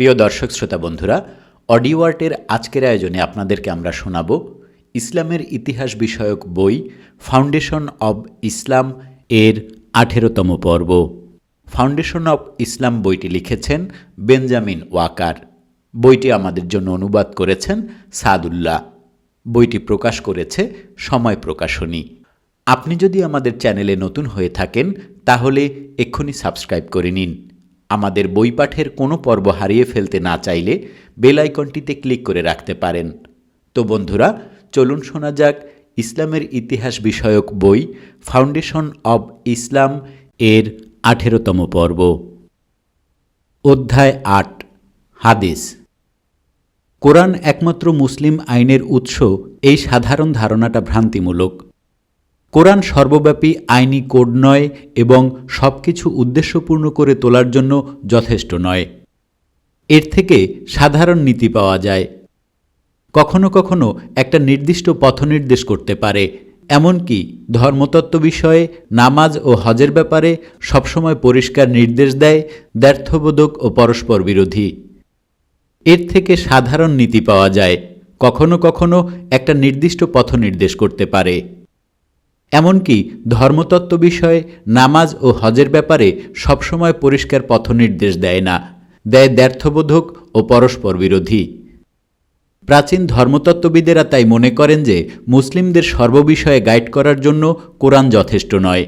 প্রিয় দর্শক শ্রোতা বন্ধুরা, অডিও আর্টের আজকের আয়োজনে আপনাদেরকে আমরা শোনাব ইসলামের ইতিহাস বিষয়ক বই ফাউন্ডেশন অব ইসলাম এর আঠেরোতম পর্ব। ফাউন্ডেশন অব ইসলাম বইটি লিখেছেন বেঞ্জামিন ওয়াকার। বইটি আমাদের জন্য অনুবাদ করেছেন সাদুল্লাহ। বইটি প্রকাশ করেছে সময় প্রকাশনী। আপনি যদি আমাদের চ্যানেলে নতুন হয়ে থাকেন, তাহলে এক্ষুনি সাবস্ক্রাইব করে নিন। আমাদের বই পাঠের কোনো পর্ব হারিয়ে ফেলতে না চাইলে বেল আইকনটিতে ক্লিক করে রাখতে পারেন। তো বন্ধুরা, চলুন শোনা যাক ইসলামের ইতিহাস বিষয়ক বই ফাউন্ডেশন অব ইসলাম এর আঠেরোতম পর্ব। অধ্যায় আট, হাদিস। কোরআন একমাত্র মুসলিম আইনের উৎস, এই সাধারণ ধারণাটা ভ্রান্তিমূলক। কোরআন সর্বব্যাপী, আইনি কোড নয় এবং সব কিছু উদ্দেশ্যপূর্ণ করে তোলার জন্য যথেষ্ট নয়। এর থেকে সাধারণ নীতি পাওয়া যায়। কখনো কখনো একটা নির্দিষ্ট পথনির্দেশ করতে পারে, এমনকি ধর্মতত্ত্ব বিষয়ে নামাজ ও হজের ব্যাপারে সবসময় পরিষ্কার নির্দেশ দেয় দ্ব্যর্থবোধক ও পরস্পর বিরোধী। এর থেকে সাধারণ নীতি পাওয়া যায়। কখনো কখনো একটা নির্দিষ্ট পথ নির্দেশ করতে পারে। এমনকি ধর্মতত্ত্ব বিষয়ে নামাজ ও হজের ব্যাপারে সবসময় পরিষ্কার পথ নির্দেশ দেয় না, দেয় দ্ব্যর্থবোধক ও পরস্পর বিরোধী। প্রাচীন ধর্মতত্ত্ববিদেরা তাই মনে করেন যে মুসলিমদের সর্ববিষয়ে গাইড করার জন্য কোরআন যথেষ্ট নয়।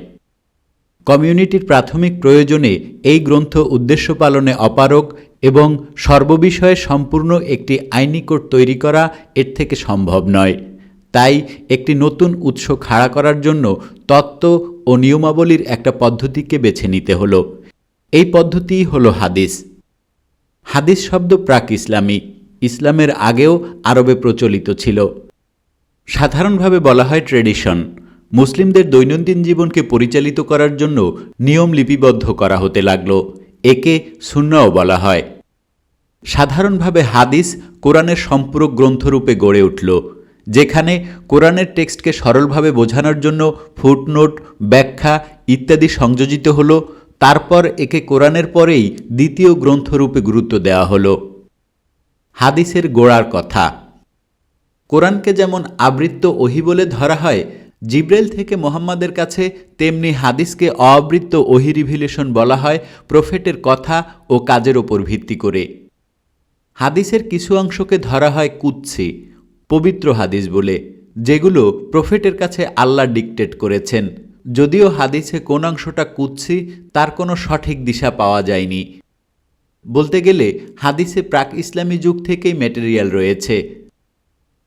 কমিউনিটির প্রাথমিক প্রয়োজনে এই গ্রন্থ উদ্দেশ্য পালনে অপারগ এবং সর্ববিষয়ে সম্পূর্ণ একটি আইনি কোড তৈরি করা এর থেকে সম্ভব নয়। তাই একটি নতুন উৎস খাড়া করার জন্য তত্ত্ব ও নিয়মাবলীর একটা পদ্ধতিকে বেছে নিতে হলো। এই পদ্ধতিই হলো হাদিস। হাদিস শব্দ প্রাক ইসলামী। ইসলামের আগেও আরবে প্রচলিত ছিল। সাধারণভাবে বলা হয় ট্রেডিশন। মুসলিমদের দৈনন্দিন জীবনকে পরিচালিত করার জন্য নিয়ম লিপিবদ্ধ করা হতে লাগল। একে শূন্যও বলা হয়। সাধারণভাবে হাদিস কোরআনের সম্পূরক গ্রন্থরূপে গড়ে উঠল। যেখানে কোরআনের টেক্সটকে সরলভাবে বোঝানোর জন্য ফুটনোট, ব্যাখ্যা ইত্যাদি সংযোজিত হল, তারপর একে কোরআনের পরেই দ্বিতীয় গ্রন্থরূপে গুরুত্ব দেওয়া হলো। হাদিসের গোড়ার কথা। কোরআনকে যেমন আবৃত্ত ওহি বলে ধরা হয় জিব্রেল থেকে মোহাম্মদের কাছে তেমনি হাদিসকে অবৃত্ত ওহি রিভিলেশন বলা হয় প্রফেটের কথা ও কাজের ওপর ভিত্তি করে। হাদিসের কিছু অংশকে ধরা হয় কুৎসি। পবিত্র হাদিস বলে, যেগুলো প্রফেটের কাছে আল্লাহ ডিকটেট করেছেন। যদিও হাদিসে কোন অংশটা কুৎসি, তার কোনো সঠিক দিশা পাওয়া যায়নি। বলতে গেলে, হাদিসে প্রাক ইসলামী যুগ থেকেই ম্যাটেরিয়াল রয়েছে।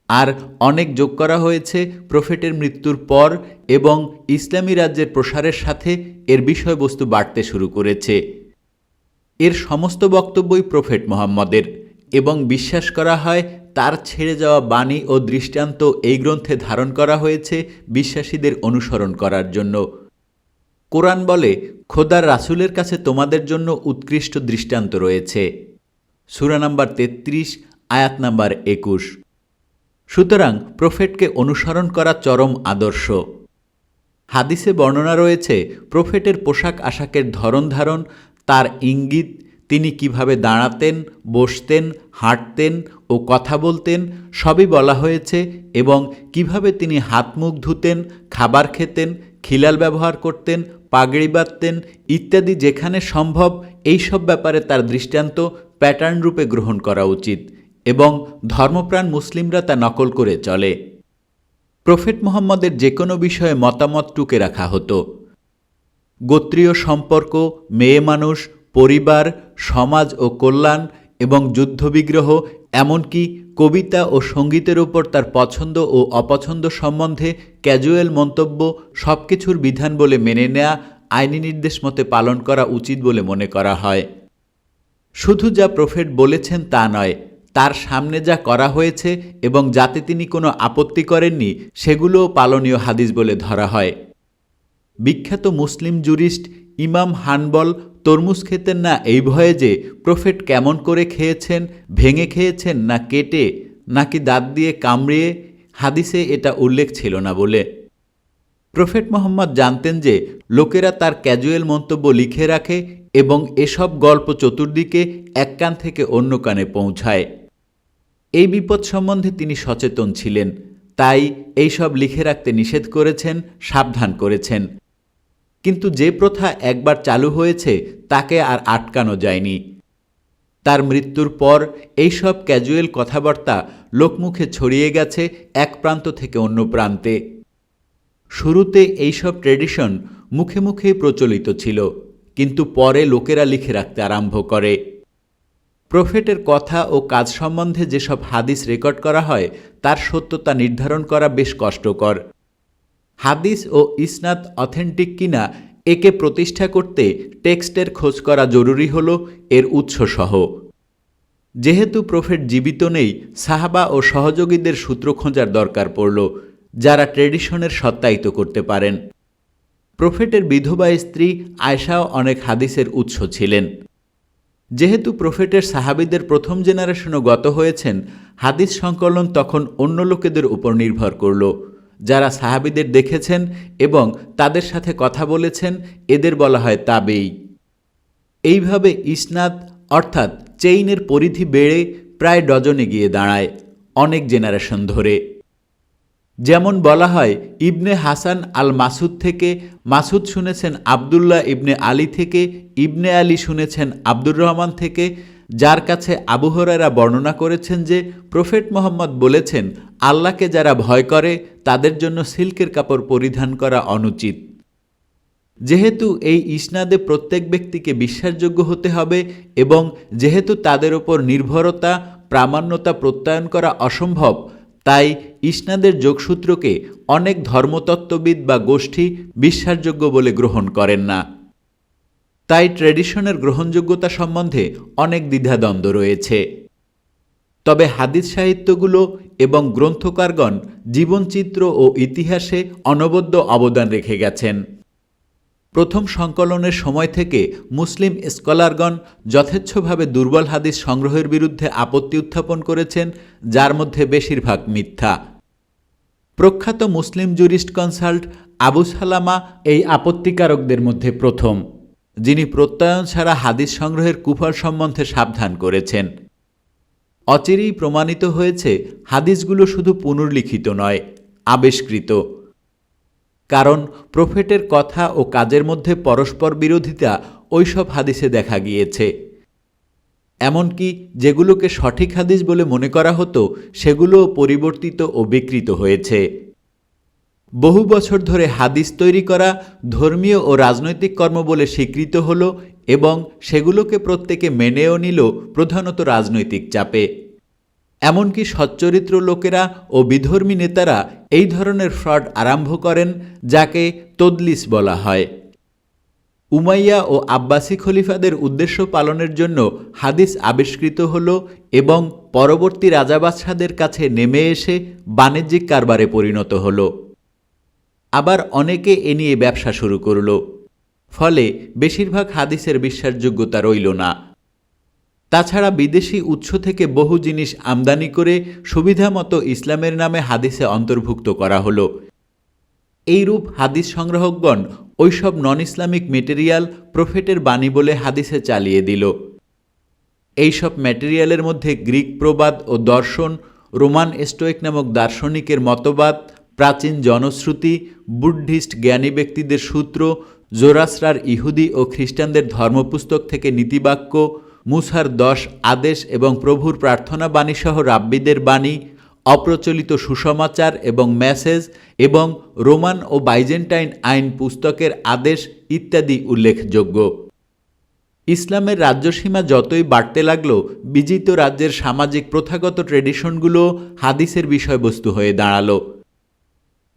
আর অনেক যোগ করা হয়েছে প্রফেটের মৃত্যুর পর এবং ইসলামী রাজ্যের প্রসারের সাথে এর বিষয়বস্তু বাড়তে শুরু করেছে। এর সমস্ত বক্তব্যই প্রফেট মোহাম্মদের এবং বিশ্বাস করা হয় তার ছেড়ে যাওয়া বাণী ও দৃষ্টান্ত এই গ্রন্থে ধারণ করা হয়েছে বিশ্বাসীদের অনুসরণ করার জন্য। কোরআন বলে, খোদার রাসুলের কাছে তোমাদের জন্য উৎকৃষ্ট দৃষ্টান্ত রয়েছে। সুরা নাম্বার তেত্রিশ, আয়াত নাম্বার একুশ। সুতরাং প্রফেটকে অনুসরণ করা চরম আদর্শ। হাদিসে বর্ণনা রয়েছে, প্রফেটের পোশাক আশাকের ধরন ধারণ, তার ইঙ্গিত তিনি কীভাবে দাঁড়াতেন, বসতেন, হাঁটতেন ও কথা বলতেন সবই বলা হয়েছে এবং কীভাবে তিনি হাত মুখ ধুতেন, খাবার খেতেন, খিলাল ব্যবহার করতেন, পাগড়ি বাঁধতেন ইত্যাদি যেখানে সম্ভব এই সব ব্যাপারে তার দৃষ্টান্ত প্যাটার্ন রূপে গ্রহণ করা উচিত এবং ধর্মপ্রাণ মুসলিমরা তা নকল করে চলে। প্রফেট মোহাম্মদের যে কোনো বিষয়ে মতামত টুকে রাখা হতো। গোত্রীয় সম্পর্ক, মেয়ে মানুষ পরিবার, সমাজ ও কল্যাণ এবং যুদ্ধবিগ্রহ, এমনকি কবিতা ও সঙ্গীতের উপর তার পছন্দ ও অপছন্দ সম্বন্ধে ক্যাজুয়াল মন্তব্য সব কিছুর বিধান বলে মেনে নেয়া আইনি নির্দেশ মতে পালন করা উচিত বলে মনে করা হয়। শুধু যা প্রফেট বলেছেন তা নয়, তার সামনে যা করা হয়েছে এবং যাতে তিনি কোনো আপত্তি করেননি, সেগুলোও পালনীয় হাদিস বলে ধরা হয়। বিখ্যাত মুসলিম জুরিস্ট ইমাম হানবল তরমুজ খেতেন না এই ভয়ে যে প্রফেট কেমন করে খেয়েছেন, ভেঙে খেয়েছেন না কেটে, নাকি দাঁত দিয়ে কামড়িয়ে, হাদিসে এটা উল্লেখ ছিল না বলে। প্রফেট মোহাম্মদ জানতেন যে লোকেরা তার ক্যাজুয়াল মন্তব্য লিখে রাখে এবং এসব গল্প চতুর্দিকে এক কান থেকে অন্য কানে পৌঁছায়। এই বিপদ সম্বন্ধে তিনি সচেতন ছিলেন, তাই এইসব লিখে রাখতে নিষেধ করেছেন, সাবধান করেছেন। কিন্তু যে প্রথা একবার চালু হয়েছে, তাকে আর আটকানো যায়নি। তার মৃত্যুর পর এইসব ক্যাজুয়াল কথাবার্তা লোকমুখে ছড়িয়ে গেছে এক প্রান্ত থেকে অন্য প্রান্তে। শুরুতে এইসব ট্রেডিশন মুখে মুখেই প্রচলিত ছিল, কিন্তু পরে লোকেরা লিখে রাখতে আরম্ভ করে। প্রফেটের কথা ও কাজ সম্বন্ধে যেসব হাদিস রেকর্ড করা হয়, তার সত্যতা নির্ধারণ করা বেশ কষ্টকর। হাদিস ও ইসনাত অথেন্টিক কিনা একে প্রতিষ্ঠা করতে টেক্সটের খোঁজ করা জরুরি হল এর উৎসসহ। যেহেতু প্রফেট জীবিত নেই, সাহাবা ও সহযোগীদের সূত্র খোঁজার দরকার পড়ল, যারা ট্রেডিশনের সত্যায়িত করতে পারেন। প্রফেটের বিধবা স্ত্রী আয়সাও অনেক হাদিসের উৎস ছিলেন। যেহেতু প্রফেটের সাহাবিদের প্রথম জেনারেশনও গত হয়েছেন, হাদিস সংকলন তখন অন্য লোকেদের উপর নির্ভর করল। যারা সাহাবিদের দেখেছেন এবং তাদের সাথে কথা বলেছেন, এদের বলা হয় তাবেই এইভাবে ইসনাদ, অর্থাৎ চেইনের পরিধি বেড়ে প্রায় ডজনে গিয়ে দাঁড়ায় অনেক জেনারেশন ধরে। যেমন বলা হয়, ইবনে হাসান আল মাসুদ থেকে মাসুদ শুনেছেন আবদুল্লাহ ইবনে আলী থেকে, ইবনে আলী শুনেছেন আব্দুর রহমান থেকে যার কাছে আবুহরারা বর্ণনা করেছেন যে, প্রফেট মোহাম্মদ বলেছেন, আল্লাহকে যারা ভয় করে, তাদের জন্য সিল্কের কাপড় পরিধান করা অনুচিত। যেহেতু এই ইসনাদে প্রত্যেক ব্যক্তিকে বিশ্বাসযোগ্য হতে হবে এবং যেহেতু তাদের ওপর নির্ভরতা, প্রামাণ্যতা প্রত্যয়ন করা অসম্ভব, তাই ইসনাদের যোগসূত্রকে অনেক ধর্মতত্ত্ববিদ বা গোষ্ঠী বিশ্বাসযোগ্য বলে গ্রহণ করেন না। তাই ট্রেডিশনের গ্রহণযোগ্যতা সম্বন্ধে অনেক দ্বিধাদ্বন্দ্ব রয়েছে। তবে হাদিস সাহিত্যগুলো এবং গ্রন্থকারগণ জীবনচিত্র ও ইতিহাসে অনবদ্য অবদান রেখে গেছেন। প্রথম সংকলনের সময় থেকে মুসলিম স্কলারগণ যথেচ্ছভাবে দুর্বল হাদিস সংগ্রহের বিরুদ্ধে আপত্তি উত্থাপন করেছেন, যার মধ্যে বেশিরভাগ মিথ্যা। প্রখ্যাত মুসলিম জুরিস্ট কনসাল্ট আবু সালামা এই আপত্তিকারকদের মধ্যে প্রথম। যিনি প্রত্যয়ন ছাড়া হাদিস সংগ্রহের কুফল সম্বন্ধে সাবধান করেছেন। অচিরেই প্রমাণিত হয়েছে, হাদিসগুলো শুধু পুনর্লিখিত নয়, আবিষ্কৃত। কারণ প্রফেটের কথা ও কাজের মধ্যে পরস্পর বিরোধিতা ওইসব হাদিসে দেখা গিয়েছে। এমনকি যেগুলোকে সঠিক হাদিস বলে মনে করা হতো, সেগুলোও পরিবর্তিত ও বিকৃত হয়েছে। বহু বছর ধরে হাদিস তৈরি করা ধর্মীয় ও রাজনৈতিক কর্ম বলে স্বীকৃত হল এবং সেগুলোকে প্রত্যেকে মেনেও নিল প্রধানত রাজনৈতিক চাপে। এমনকি সচ্চরিত্র লোকেরা ও বিধর্মী নেতারা এই ধরনের ফ্রড আরম্ভ করেন, যাকে তদলিস বলা হয়। উমাইয়া ও আব্বাসী খলিফাদের উদ্দেশ্য পালনের জন্য হাদিস আবিষ্কৃত হল এবং পরবর্তী রাজাবাদশাদের কাছে নেমে এসে বাণিজ্যিক কারবারে পরিণত হল। আবার অনেকে এ নিয়ে ব্যবসা শুরু করল। ফলে বেশিরভাগ হাদিসের বিশ্বাসযোগ্যতা রইল না। তাছাড়া বিদেশি উৎস থেকে বহু জিনিস আমদানি করে সুবিধামতো ইসলামের নামে হাদিসে অন্তর্ভুক্ত করা হলো। এইরূপ হাদিস সংগ্রাহকগণ ওইসব নন ইসলামিক মেটেরিয়াল প্রফেটের বাণী বলে হাদিসে চালিয়ে দিল। এইসব ম্যাটেরিয়ালের মধ্যে গ্রিক প্রবাদ ও দর্শন, রোমান স্টোয়েক নামক দার্শনিকের মতবাদ প্রাচীন জনশ্রুতি, বুদ্ধিস্ট জ্ঞানী ব্যক্তিদের সূত্র, জোরাসরার ইহুদি ও খ্রিস্টানদের ধর্মপুস্তক থেকে নীতিবাক্য, মুসার দশ আদেশ এবং প্রভুর প্রার্থনা বাণীসহ রাব্বিদের বাণী, অপ্রচলিত সুসমাচার এবং মেসেজ এবং রোমান ও বাইজেন্টাইন আইন পুস্তকের আদেশ ইত্যাদি উল্লেখযোগ্য। ইসলামের রাজ্যসীমা যতই বাড়তে লাগল, বিজিত রাজ্যের সামাজিক প্রথাগত ট্রেডিশনগুলো হাদিসের বিষয়বস্তু হয়ে দাঁড়াল।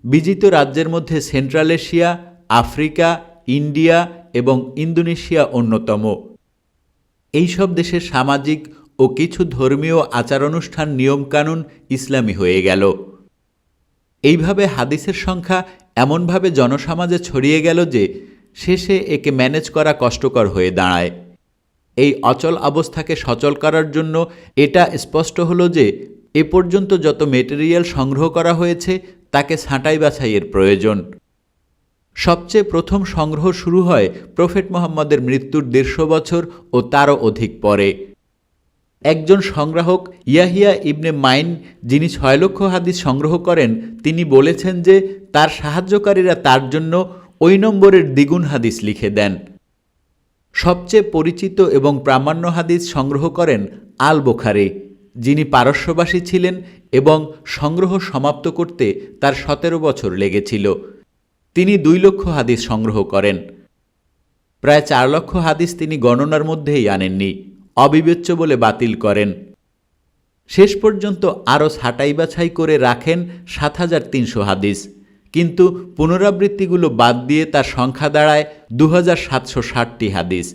বিজিত রাজ্যের মধ্যে সেন্ট্রাল এশিয়া, আফ্রিকা, ইন্ডিয়া এবং ইন্দোনেশিয়া অন্যতম। এইসব দেশের সামাজিক ও কিছু ধর্মীয় আচারানুষ্ঠান নিয়মকানুন ইসলামী হয়ে গেল। এইভাবে হাদিসের সংখ্যা এমনভাবে জনসমাজে ছড়িয়ে গেল যে শেষে একে ম্যানেজ করা কষ্টকর হয়ে দাঁড়ায়। এই অচল অবস্থাকে সচল করার জন্য এটা স্পষ্ট হলো যে এ পর্যন্ত যত মেটেরিয়াল সংগ্রহ করা হয়েছে তাকে ছাঁটাই বাছাইয়ের প্রয়োজন। সবচেয়ে প্রথম সংগ্রহ শুরু হয় প্রফেট মোহাম্মদের মৃত্যুর দেড়শো বছর ও তারও অধিক পরে। একজন সংগ্রাহক ইয়াহিয়া ইবনে মাইন, যিনি ছয় লক্ষ হাদিস সংগ্রহ করেন, তিনি বলেছেন যে তার সাহায্যকারীরা তার জন্য ওই নম্বরের দ্বিগুণ হাদিস লিখে দেন। সবচেয়ে পরিচিত এবং প্রামাণ্য হাদিস সংগ্রহ করেন আল বোখারি যিনি পারস্যবাসী ছিলেন এবং সংগ্রহ সমাপ্ত করতে তার সতেরো বছর লেগেছিল। তিনি দুই লক্ষ হাদিস সংগ্রহ করেন। প্রায় চার লক্ষ হাদিস তিনি গণনার মধ্যেই আনেননি, অবিবেচ্য বলে বাতিল করেন। শেষ পর্যন্ত আরও ছাঁটাই বাছাই করে রাখেন সাত হাজার তিনশো হাদিস, কিন্তু পুনরাবৃত্তিগুলো বাদ দিয়ে তার সংখ্যা দাঁড়ায় দু হাজার সাতশো ষাটটি হাদিস।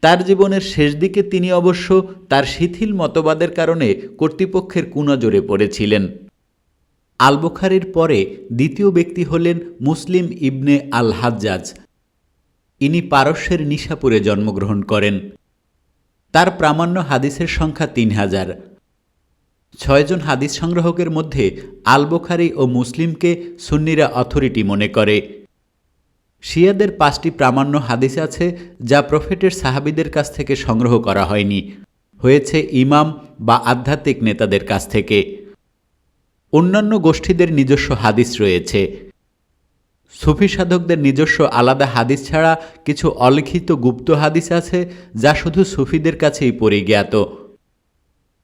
তার জীবনের শেষ দিকে তিনি অবশ্য তার শিথিল মতবাদের কারণে কর্তৃপক্ষের কুনজরে পড়েছিলেন। আলবখারির পরে দ্বিতীয় ব্যক্তি হলেন মুসলিম ইবনে আল হাজ্জাজ ইনি পারস্যের নিশাপুরে জন্মগ্রহণ করেন। তার প্রামাণ্য হাদিসের সংখ্যা তিন হাজার। ছয়জন হাদিস সংগ্রাহকের মধ্যে আলবোখারি ও মুসলিমকে সুন্নিরা অথরিটি মনে করে। শিয়াদের পাঁচটি প্রামাণ্য হাদিস আছে যা প্রফেটের সাহাবিদের কাছ থেকে সংগ্রহ করা হয়নি। হয়েছে ইমাম বা আধ্যাত্মিক নেতাদের কাছ থেকে। অন্যান্য গোষ্ঠীদের নিজস্ব হাদিস রয়েছে। সুফি সাধকদের নিজস্ব আলাদা হাদিস ছাড়া কিছু অলিখিত গুপ্ত হাদিস আছে যা শুধু সুফিদের কাছেই পরিজ্ঞাত।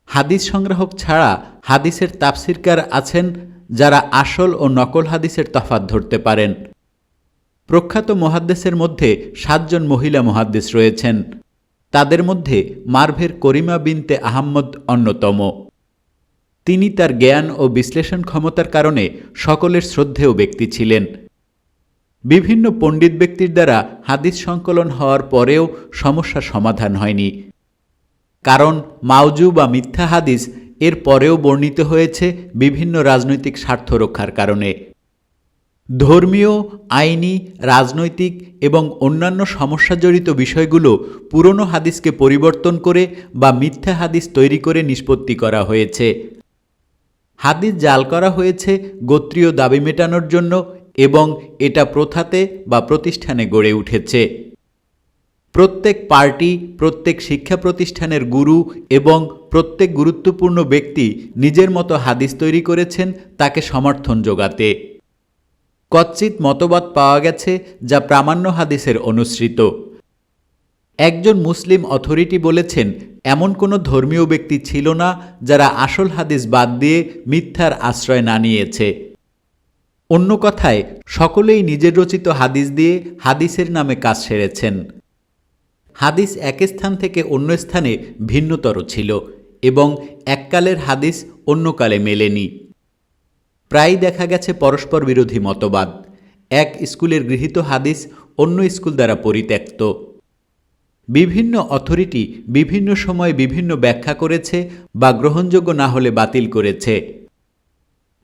হাদিস সংগ্রাহক ছাড়া হাদিসের তাফসিরকার আছেন যারা আসল ও নকল হাদিসের তফাত ধরতে পারেন। প্রখ্যাত মহাদ্দেশের মধ্যে সাতজন মহিলা মহাদ্দেশ রয়েছেন। তাদের মধ্যে মার্ভের করিমা বিনতে আহম্মদ অন্যতম। তিনি তার জ্ঞান ও বিশ্লেষণ ক্ষমতার কারণে সকলের শ্রদ্ধেয় ব্যক্তি ছিলেন। বিভিন্ন পণ্ডিত ব্যক্তির দ্বারা হাদিস সংকলন হওয়ার পরেও সমস্যা সমাধান হয়নি। কারণ মাউজু বা মিথ্যা হাদিস এর পরেও বর্ণিত হয়েছে বিভিন্ন রাজনৈতিক স্বার্থ রক্ষার কারণে। ধর্মীয়, আইনি, রাজনৈতিক এবং অন্যান্য সমস্যা জড়িত বিষয়গুলো পুরনো হাদিসকে পরিবর্তন করে বা মিথ্যা হাদিস তৈরি করে নিষ্পত্তি করা হয়েছে। হাদিস জাল করা হয়েছে গোত্রীয় দাবি মেটানোর জন্য এবং এটা প্রথাতে বা প্রতিষ্ঠানে গড়ে উঠেছে। প্রত্যেক পার্টি, প্রত্যেক শিক্ষা প্রতিষ্ঠানের গুরু এবং প্রত্যেক গুরুত্বপূর্ণ ব্যক্তি নিজের মতো হাদিস তৈরি করেছেন তাকে সমর্থন যোগাতে। কচ্চিত মতবাদ পাওয়া গেছে যা প্রামাণ্য হাদিসের অনুসৃত। একজন মুসলিম অথরিটি বলেছেন, এমন কোনো ধর্মীয় ব্যক্তি ছিল না যারা আসল হাদিস বাদ দিয়ে মিথ্যার আশ্রয় না নিয়েছে। অন্য কথায়, সকলেই নিজের রচিত হাদিস দিয়ে হাদিসের নামে কাজ সেরেছেন। হাদিস এক স্থান থেকে অন্য স্থানে ভিন্নতর ছিল এবং এককালের হাদিস অন্য কালে মেলেনি। প্রায়ই দেখা গেছে পরস্পর বিরোধী মতবাদ। এক স্কুলের গৃহীত হাদিস অন্য স্কুল দ্বারা পরিত্যক্ত। বিভিন্ন অথরিটি বিভিন্ন সময় বিভিন্ন ব্যাখ্যা করেছে বা গ্রহণযোগ্য না হলে বাতিল করেছে।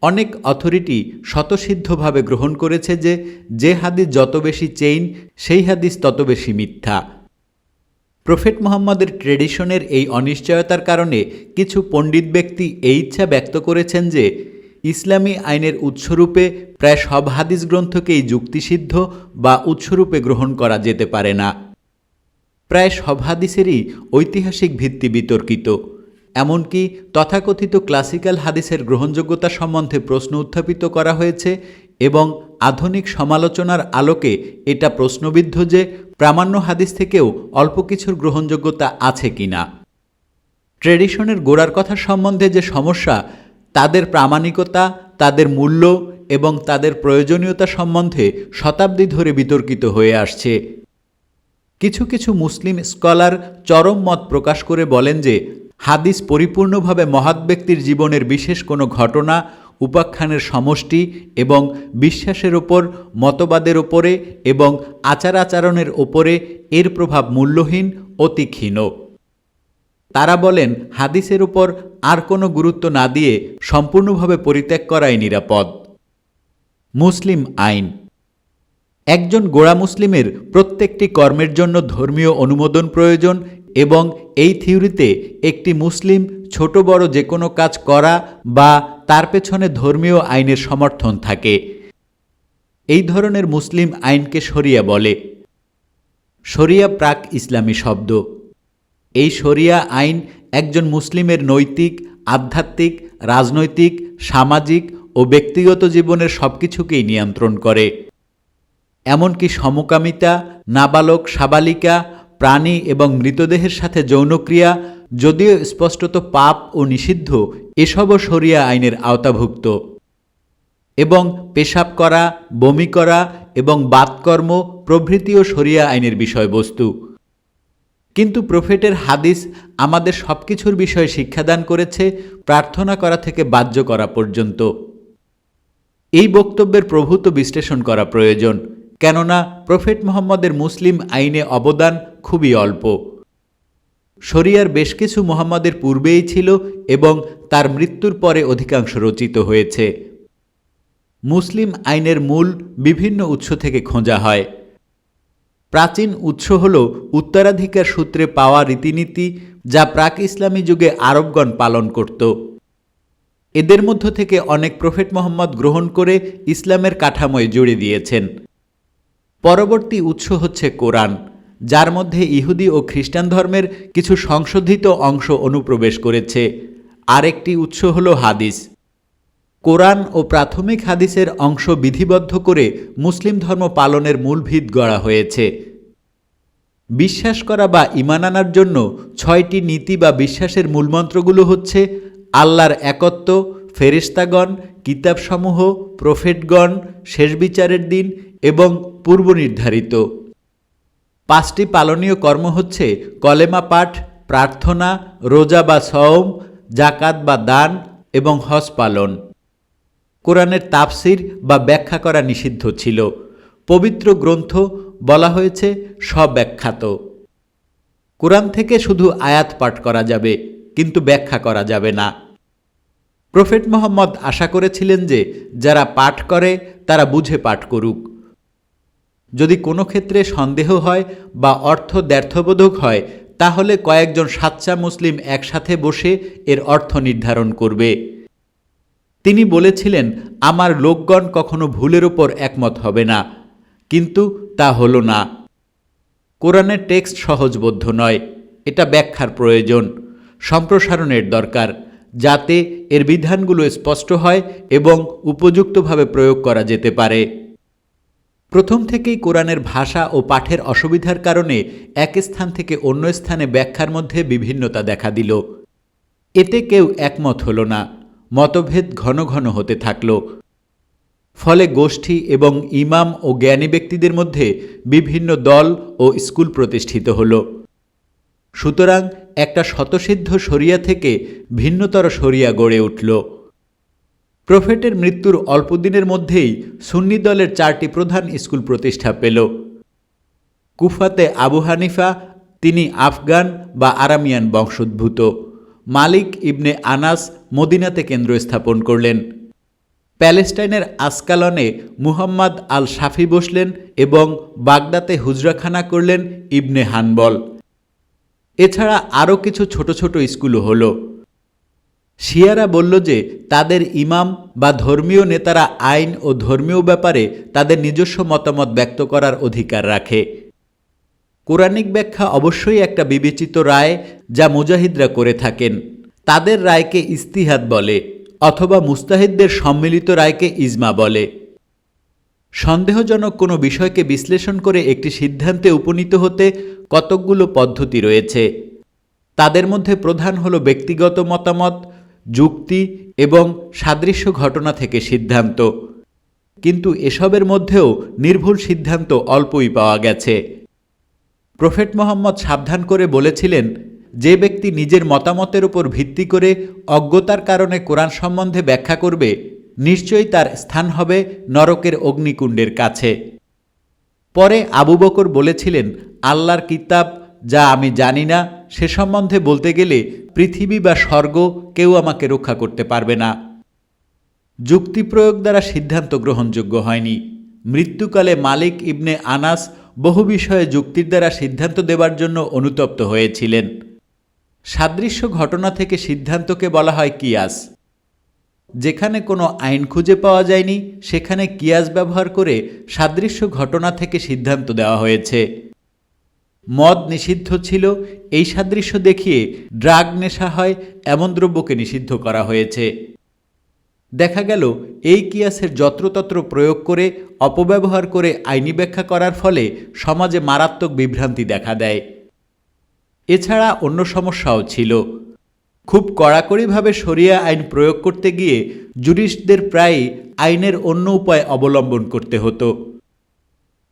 অনেক অথরিটি স্বতসিদ্ধভাবে গ্রহণ করেছে যে যে হাদিস যত বেশি চেইন সেই হাদিস তত বেশি মিথ্যা। প্রফেট মোহাম্মদের ট্রেডিশনের এই অনিশ্চয়তার কারণে কিছু পণ্ডিত ব্যক্তি এই ইচ্ছা ব্যক্ত করেছেন যে ইসলামী আইনের উৎসরূপে প্রায় সব হাদিস গ্রন্থকেই যুক্তিসিদ্ধ বা উৎসরূপে গ্রহণ করা যেতে পারে না। প্রায় সব হাদিসেরই ঐতিহাসিক ভিত্তি বিতর্কিত। এমনকি তথাকথিত ক্লাসিক্যাল হাদিসের গ্রহণযোগ্যতা সম্বন্ধে প্রশ্ন উত্থাপিত করা হয়েছে এবং আধুনিক সমালোচনার আলোকে এটা প্রশ্নবিদ্ধ যে প্রামাণ্য হাদিস থেকেও অল্প কিছুর গ্রহণযোগ্যতা আছে কি না ট্রেডিশনের গোড়ার কথা সম্বন্ধে যে সমস্যা তাদের প্রামাণিকতা, তাদের মূল্য এবং তাদের প্রয়োজনীয়তা সম্বন্ধে শতাব্দী ধরে বিতর্কিত হয়ে আসছে। কিছু কিছু মুসলিম স্কলার চরম মত প্রকাশ করে বলেন যে, হাদিস পরিপূর্ণভাবে মহৎ ব্যক্তির জীবনের বিশেষ কোনো ঘটনা, উপাখ্যানের সমষ্টি এবং বিশ্বাসের ওপর, মতবাদের ওপরে এবং আচার আচরণের ওপরে এর প্রভাব মূল্যহীন, অতি ক্ষীণ। তারা বলেন, হাদিসের উপর আর কোনো গুরুত্ব না দিয়ে সম্পূর্ণভাবে পরিত্যাগ করাই নিরাপদ। মুসলিম আইন। একজন গোড়া মুসলিমের প্রত্যেকটি কর্মের জন্য ধর্মীয় অনুমোদন প্রয়োজন এবং এই থিওরিতে একটি মুসলিম ছোট বড় যে কোনো কাজ করা বা তার পেছনে ধর্মীয় আইনের সমর্থন থাকে। এই ধরনের মুসলিম আইনকে শরিয়া বলে। শরিয়া প্রাক ইসলামী শব্দ। এই শরিয়া আইন একজন মুসলিমের নৈতিক, আধ্যাত্মিক, রাজনৈতিক, সামাজিক ও ব্যক্তিগত জীবনের সব কিছুকেই নিয়ন্ত্রণ করে। এমনকি সমকামিতা, নাবালক, সাবালিকা, প্রাণী এবং মৃতদেহের সাথে যৌনক্রিয়া, যদিও স্পষ্টত পাপ ও নিষিদ্ধ, এসবও শরিয়া আইনের আওতাভুক্ত। এবং পেশাব করা, বমি করা এবং বাতকর্ম প্রভৃতিও শরিয়া আইনের বিষয়বস্তু। কিন্তু প্রফেটের হাদিস আমাদের সব কিছুর বিষয়ে শিক্ষাদান করেছে, প্রার্থনা করা থেকে বাহ্য করা পর্যন্ত। এই বক্তব্যের প্রভূত বিশ্লেষণ করা প্রয়োজন, কেননা প্রফেট মোহাম্মদের মুসলিম আইনে অবদান খুবই অল্প। শরিয়ার বেশ কিছু মোহাম্মদের পূর্বেই ছিল এবং তার মৃত্যুর পরে অধিকাংশ রচিত হয়েছে। মুসলিম আইনের মূল বিভিন্ন উৎস থেকে খোঁজা হয়। প্রাচীন উৎস হল উত্তরাধিকার সূত্রে পাওয়া রীতিনীতি যা প্রাক ইসলামী যুগে আরবগণ পালন করত। এদের মধ্য থেকে অনেক প্রফেট মোহাম্মদ গ্রহণ করে ইসলামের কাঠামোয় জুড়ে দিয়েছেন। পরবর্তী উৎস হচ্ছে কোরআন, যার মধ্যে ইহুদি ও খ্রিস্টান ধর্মের কিছু সংশোধিত অংশ অনুপ্রবেশ করেছে। আরেকটি উৎস হল হাদিস। কোরআন ও প্রাথমিক হাদিসের অংশ বিধিবদ্ধ করে মুসলিম ধর্ম পালনের মূল ভিত গড়া হয়েছে। বিশ্বাস করা বা ইমান আনার জন্য ছয়টি নীতি বা বিশ্বাসের মূলমন্ত্রগুলো হচ্ছে আল্লাহর একত্ব ফেরিস্তাগণ কিতাবসমূহ, প্রফেটগণ, শেষ বিচারের দিন এবং পূর্ব নির্ধারিত পাঁচটি পালনীয় কর্ম হচ্ছে কলেমা পাঠ, প্রার্থনা, রোজা বা সওম জাকাত বা দান এবং হজ পালন। কোরআনের তাফসির বা ব্যাখ্যা করা নিষিদ্ধ ছিল। পবিত্র গ্রন্থ বলা হয়েছে, স্বব্যাখ্যাত। কোরআন থেকে শুধু আয়াত পাঠ করা যাবে, কিন্তু ব্যাখ্যা করা যাবে না। প্রফেট মোহাম্মদ আশা করেছিলেন যে, যারা পাঠ করে, তারা বুঝে পাঠ করুক। যদি কোনো ক্ষেত্রে সন্দেহ হয় বা অর্থ দ্ব্যর্থবোধক হয়, তাহলে কয়েকজন সাচ্চা মুসলিম একসাথে বসে এর অর্থ নির্ধারণ করবে। তিনি বলেছিলেন, আমার লোকগণ কখনো ভুলের ওপর একমত হবে না, কিন্তু তা হলো না। কোরআনের টেক্সট সহজবোধ্য নয়, এটা ব্যাখ্যার প্রয়োজন, সম্প্রসারণের দরকার, যাতে এর বিধানগুলো স্পষ্ট হয় এবং উপযুক্তভাবে প্রয়োগ করা যেতে পারে। প্রথম থেকেই কোরআনের ভাষা ও পাঠের অসুবিধার কারণে এক স্থান থেকে অন্য স্থানে ব্যাখ্যার মধ্যে বিভিন্নতা দেখা দিল। এতে কেউ একমত হল না। মতভেদ ঘন ঘন হতে থাকল। ফলে গোষ্ঠী এবং ইমাম ও জ্ঞানী ব্যক্তিদের মধ্যে বিভিন্ন দল ও স্কুল প্রতিষ্ঠিত হল। সুতরাং একটা শতসিদ্ধ শরিয়া থেকে ভিন্নতর শরিয়া গড়ে উঠল। প্রফেটের মৃত্যুর অল্পদিনের মধ্যেই সুন্নি দলের চারটি প্রধান স্কুল প্রতিষ্ঠা পেল। কুফাতে আবু হানিফা, তিনি আফগান বা আরামিয়ান বংশোদ্ভূত। মালিক ইবনে আনাস মদিনাতে কেন্দ্র স্থাপন করলেন। প্যালেস্টাইনের আসকালনে মুহাম্মদ আল শাফি বসলেন এবং বাগদাতে হুজরাখানা করলেন ইবনে হানবল। এছাড়া আরও কিছু ছোট ছোট স্কুলও হলো। শিয়ারা বলল যে, তাদের ইমাম বা ধর্মীয় নেতারা আইন ও ধর্মীয় ব্যাপারে তাদের নিজস্ব মতামত ব্যক্ত করার অধিকার রাখে। কোরআনিক ব্যাখ্যা অবশ্যই একটা বিবেচিত রায় যা মুজাহিদরা করে থাকেন। তাদের রায়কে ইস্তিহাদ বলে অথবা মুস্তাহিদদের সম্মিলিত রায়কে ইজমা বলে। সন্দেহজনক কোনো বিষয়কে বিশ্লেষণ করে একটি সিদ্ধান্তে উপনীত হতে কতকগুলো পদ্ধতি রয়েছে। তাদের মধ্যে প্রধান হল ব্যক্তিগত মতামত, যুক্তি এবং সাদৃশ্য ঘটনা থেকে সিদ্ধান্ত। কিন্তু এসবের মধ্যেও নির্ভুল সিদ্ধান্ত অল্পই পাওয়া গেছে। প্রফেট মোহাম্মদ সাবধান করে বলেছিলেন, যে ব্যক্তি নিজের মতামতের উপর ভিত্তি করে অজ্ঞতার কারণে কোরআন সম্বন্ধে ব্যাখ্যা করবে, নিশ্চয়ই তার স্থান হবে নরকের অগ্নিকুণ্ডের কাছে। পরে আবু বকর বলেছিলেন, আল্লাহর কিতাব যা আমি জানি না, সে সম্বন্ধে বলতে গেলে পৃথিবী বা স্বর্গ কেউ আমাকে রক্ষা করতে পারবে না। যুক্তি প্রয়োগ দ্বারা সিদ্ধান্ত গ্রহণযোগ্য হয়নি। মৃত্যুকালে মালিক ইবনে আনাস বহু বিষয়ে যুক্তির দ্বারা সিদ্ধান্ত দেবার জন্য অনুতপ্ত হয়েছিলেন। সাদৃশ্য ঘটনা থেকে সিদ্ধান্তকে বলা হয় কিয়াস। যেখানে কোনো আইন খুঁজে পাওয়া যায়নি, সেখানে কিয়াস ব্যবহার করে সাদৃশ্য ঘটনা থেকে সিদ্ধান্ত দেওয়া হয়েছে। মদ নিষিদ্ধ ছিল, এই সাদৃশ্য দেখিয়ে ড্রাগ নেশা হয়, এমন দ্রব্যকে নিষিদ্ধ করা হয়েছে। দেখা গেল, এই কিয়াসের যত্রতত্র প্রয়োগ করে, অপব্যবহার করে আইনি ব্যাখ্যা করার ফলে সমাজে মারাত্মক বিভ্রান্তি দেখা দেয়। এছাড়া অন্য সমস্যাও ছিল। খুব কড়াকড়িভাবে শরিয়া আইন প্রয়োগ করতে গিয়ে জুরিস্টদের প্রায়ই আইনের অন্য উপায় অবলম্বন করতে হতো।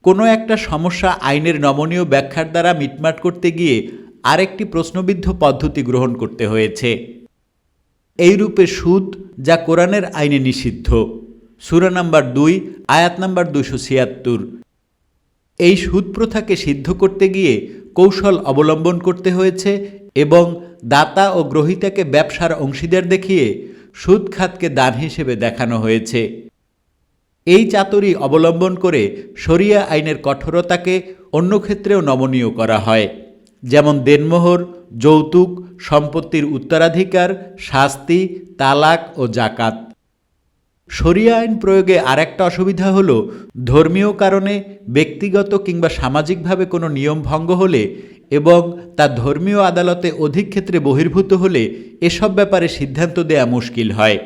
কোনো একটা সমস্যা আইনের নমনীয় ব্যাখ্যার দ্বারা মিটমাট করতে গিয়ে আরেকটি প্রশ্নবিদ্ধ পদ্ধতি গ্রহণ করতে হয়েছে। এই রূপে সুদ যা কোরআনের আইনে নিষিদ্ধ। সুরা নাম্বার দুই, আয়াত নাম্বার দুশো ছিয়াত্তর। এই সুদ প্রথাকে সিদ্ধ করতে গিয়ে কৌশল অবলম্বন করতে হয়েছে এবং দাতা ও গ্রহিতাকে ব্যবসার অংশীদার দেখিয়ে সুদ খাতকে দান হিসেবে দেখানো হয়েছে। এই চাতুরি অবলম্বন করে শরিয়া আইনের কঠোরতাকে অন্য ক্ষেত্রেও নমনীয় করা হয়। যেমন দেনমোহর, যৌতুক, সম্পত্তির উত্তরাধিকার, শাস্তি, তালাক ও জাকাত। শরিয়া আইন প্রয়োগে আরেকটা অসুবিধা হল, ধর্মীয় কারণে, ব্যক্তিগত কিংবা সামাজিকভাবে কোনো নিয়ম ভঙ্গ হলে এবং তা ধর্মীয় আদালতে অধিক ক্ষেত্রে বহির্ভূত হলে এসব ব্যাপারে সিদ্ধান্ত দেয়া মুশকিল হয়।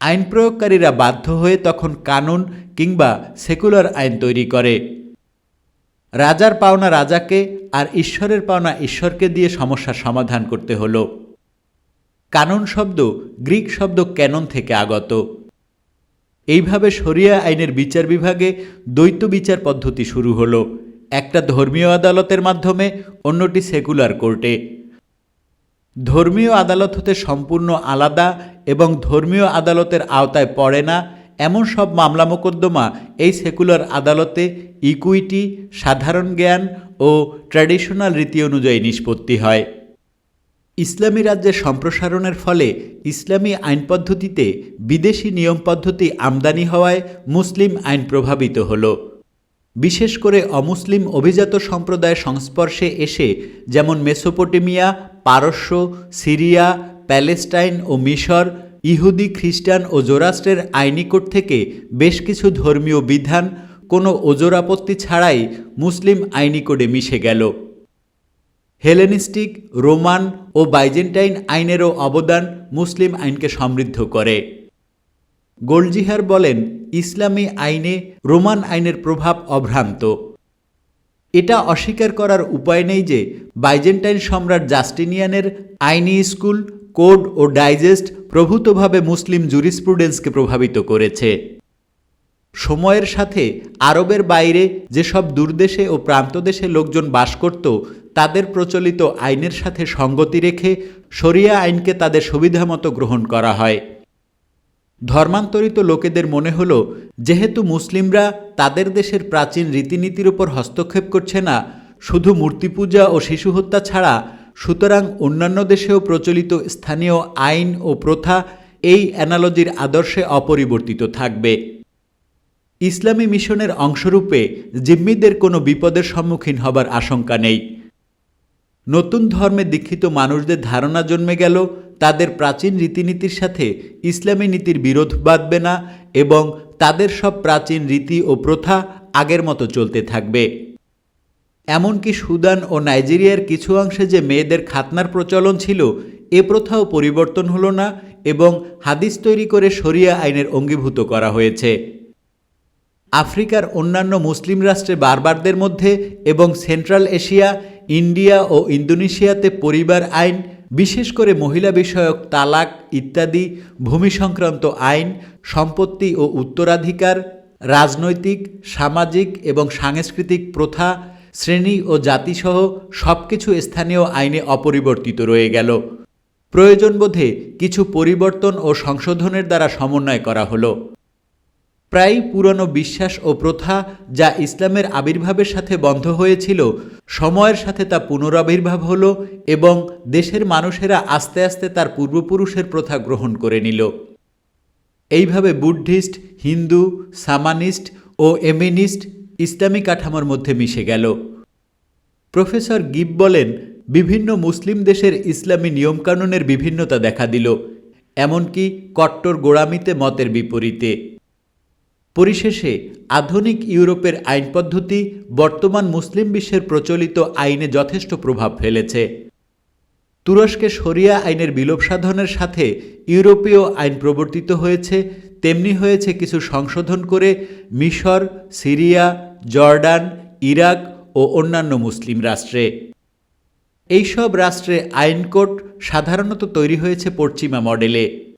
আইন প্রয়োগকারীরা বাধ্য হয়ে তখন কানুন কিংবা সেকুলার আইন তৈরি করে। রাজার পাওনা রাজাকে আর ঈশ্বরের পাওনা ঈশ্বরকে দিয়ে সমস্যার সমাধান করতে হল। কানন শব্দ গ্রিক শব্দ ক্যানন থেকে আগত। এইভাবে শরিয়া আইনের বিচার বিভাগে দ্বৈত বিচার পদ্ধতি শুরু হলো। একটা ধর্মীয় আদালতের মাধ্যমে, অন্যটি সেকুলার কোর্টে। ধর্মীয় আদালত হতে সম্পূর্ণ আলাদা এবং ধর্মীয় আদালতের আওতায় পড়ে না এমন সব মামলা মোকদ্দমা এই সেকুলার আদালতে ইকুইটি, সাধারণ জ্ঞান ও ট্র্যাডিশনাল রীতি অনুযায়ী নিষ্পত্তি হয়। ইসলামী রাজ্যের সম্প্রসারণের ফলে ইসলামী আইন পদ্ধতিতে বিদেশি নিয়ম পদ্ধতি আমদানি হওয়ায় মুসলিম আইন প্রভাবিত হল। বিশেষ করে অমুসলিম অভিজাত সম্প্রদায়ের সংস্পর্শে এসে যেমন মেসোপটেমিয়া, পারস্য, সিরিয়া, প্যালেস্টাইন ও মিশর ইহুদি, খ্রিস্টান ও জোরাস্ট্রের আইনি কোড থেকে বেশ কিছু ধর্মীয় বিধান কোনো ওজোর আপত্তি ছাড়াই মুসলিম আইনি কোডে মিশে গেল। হেলেনিস্টিক, রোমান ও বাইজেন্টাইন আইনেরও অবদান মুসলিম আইনকে সমৃদ্ধ করে। গোলজিহার বলেন, ইসলামী আইনে রোমান আইনের প্রভাব অভ্রান্ত। এটা অস্বীকার করার উপায় নেই যে বাইজেন্টাইন সম্রাট জাস্টিনিয়ানের আইনি স্কুল কোড ও ডাইজেস্ট প্রভূতভাবে মুসলিম জুরিসপ্রুডেন্সকে প্রভাবিত করেছে। সময়ের সাথে আরবের বাইরে যেসব দূরদেশে ও প্রান্তদেশে লোকজন বাস করত, তাদের প্রচলিত আইনের সাথে সঙ্গতি রেখে শরিয়া আইনকে তাদের সুবিধামতো গ্রহণ করা হয়। ধর্মান্তরিত লোকেদের মনে হলো, যেহেতু মুসলিমরা তাদের দেশের প্রাচীন রীতিনীতির উপর হস্তক্ষেপ করছে না, শুধু মূর্তি পূজা ও শিশু হত্যা ছাড়া সুতরাং অন্যান্য দেশেও প্রচলিত স্থানীয় আইন ও প্রথা এই অ্যানালজির আদর্শে অপরিবর্তিত থাকবে। ইসলামী মিশনের অংশরূপে জিম্মিদের কোনো বিপদের সম্মুখীন হবার আশঙ্কা নেই। নতুন ধর্মে দীক্ষিত মানুষদের ধারণা জন্মে গেল, তাদের প্রাচীন রীতিনীতির সাথে ইসলামী নীতির বিরোধ বাঁধবে না এবং তাদের সব প্রাচীন রীতি ও প্রথা আগের মতো চলতে থাকবে। এমনকি সুদান ও নাইজেরিয়ার কিছু অংশে যে মেয়েদের খাতনার প্রচলন ছিল, এ প্রথাও পরিবর্তন হলো না এবং হাদিস তৈরি করে শরিয়া আইনের অঙ্গীভূত করা হয়েছে। আফ্রিকার অন্যান্য মুসলিম রাষ্ট্রে বারবারদের মধ্যে এবং সেন্ট্রাল এশিয়া, ইন্ডিয়া ও ইন্দোনেশিয়াতে পরিবার আইন, বিশেষ করে মহিলা বিষয়ক তালাক ইত্যাদি, ভূমি সংক্রান্ত আইন, সম্পত্তি ও উত্তরাধিকার, রাজনৈতিক, সামাজিক এবং সাংস্কৃতিক প্রথা শ্রেণি ও জাতিসহ সব কিছু স্থানীয় আইনে অপরিবর্তিত রয়ে গেল। প্রয়োজনবোধে কিছু পরিবর্তন ও সংশোধনের দ্বারা সমন্বয় করা হলো। প্রায় পুরনো বিশ্বাস ও প্রথা যা ইসলামের আবির্ভাবের সাথে বন্ধ হয়েছিল, সময়ের সাথে তা পুনরাবির্ভাব হলো এবং দেশের মানুষেরা আস্তে আস্তে তার পূর্বপুরুষের প্রথা গ্রহণ করে নিল। এইভাবে বুদ্ধিস্ট হিন্দু, সামানিস্ট ও এমিনিস্ট ইসলামী কাঠামোর মধ্যে মিশে গেল। প্রফেসর গিব বলেন, বিভিন্ন মুসলিম দেশের ইসলামী নিয়মকানুনের বিভিন্নতা দেখা দিল, এমনকি কট্টর গোড়ামিতে মতের বিপরীতে। পরিশেষে, আধুনিক ইউরোপের আইন পদ্ধতি বর্তমান মুসলিম বিশ্বের প্রচলিত আইনে যথেষ্ট প্রভাব ফেলেছে। তুরস্কে শরিয়া আইনের বিলোপ সাধনের সাথে ইউরোপীয় আইন প্রবর্তিত হয়েছে, তেমনি হয়েছে কিছু সংশোধন করে মিশর, সিরিয়া জর্ডান, ইরাক ও অন্যান্য মুসলিম রাষ্ট্রে। এইসব রাষ্ট্রে আইনকোট সাধারণত তৈরি হয়েছে পশ্চিমা মডেলে।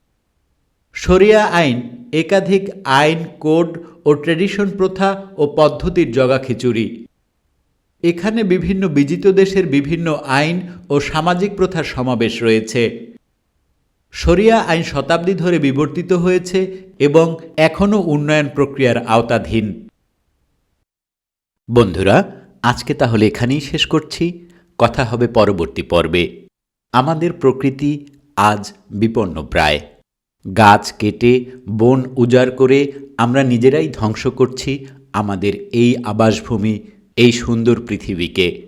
শরিয়া আইন একাধিক আইন, কোড ও ট্রেডিশন প্রথা ও পদ্ধতির জগাখিচুড়ি এখানে বিভিন্ন বিজিত দেশের বিভিন্ন আইন ও সামাজিক প্রথার সমাবেশ রয়েছে। শরিয়া আইন শতাব্দী ধরে বিবর্তিত হয়েছে এবং এখনও উন্নয়ন প্রক্রিয়ার আওতাধীন। বন্ধুরা, আজকে তাহলে এখানেই শেষ করছি। কথা হবে পরবর্তী পর্বে। আমাদের প্রকৃতি আজ বিপন্ন প্রায়। গাছ কেটে, বন উজাড় করে আমরা নিজেরাই ধ্বংস করছি আমাদের এই আবাসভূমি, এই সুন্দর পৃথিবীকে।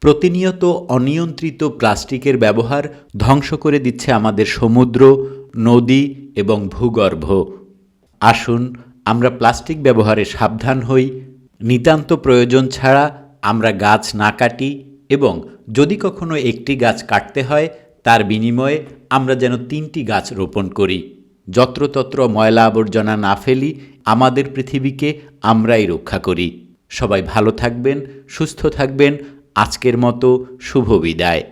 প্রতিনিয়ত অনিয়ন্ত্রিত প্লাস্টিকের ব্যবহার ধ্বংস করে দিচ্ছে আমাদের সমুদ্র, নদী এবং ভূগর্ভ। আসুন, আমরা প্লাস্টিক ব্যবহারে সাবধান হই নিতান্ত প্রয়োজন ছাড়া আমরা গাছ না কাটি এবং যদি কখনো একটি গাছ কাটতে হয়, তার বিনিময়ে আমরা যেন তিনটি গাছ রোপণ করি। যত্রতত্র ময়লা আবর্জনা না ফেলি, আমাদের পৃথিবীকে আমরাই রক্ষা করি। সবাই ভালো থাকবেন, সুস্থ থাকবেন। আজকের মতো শুভ বিদায়।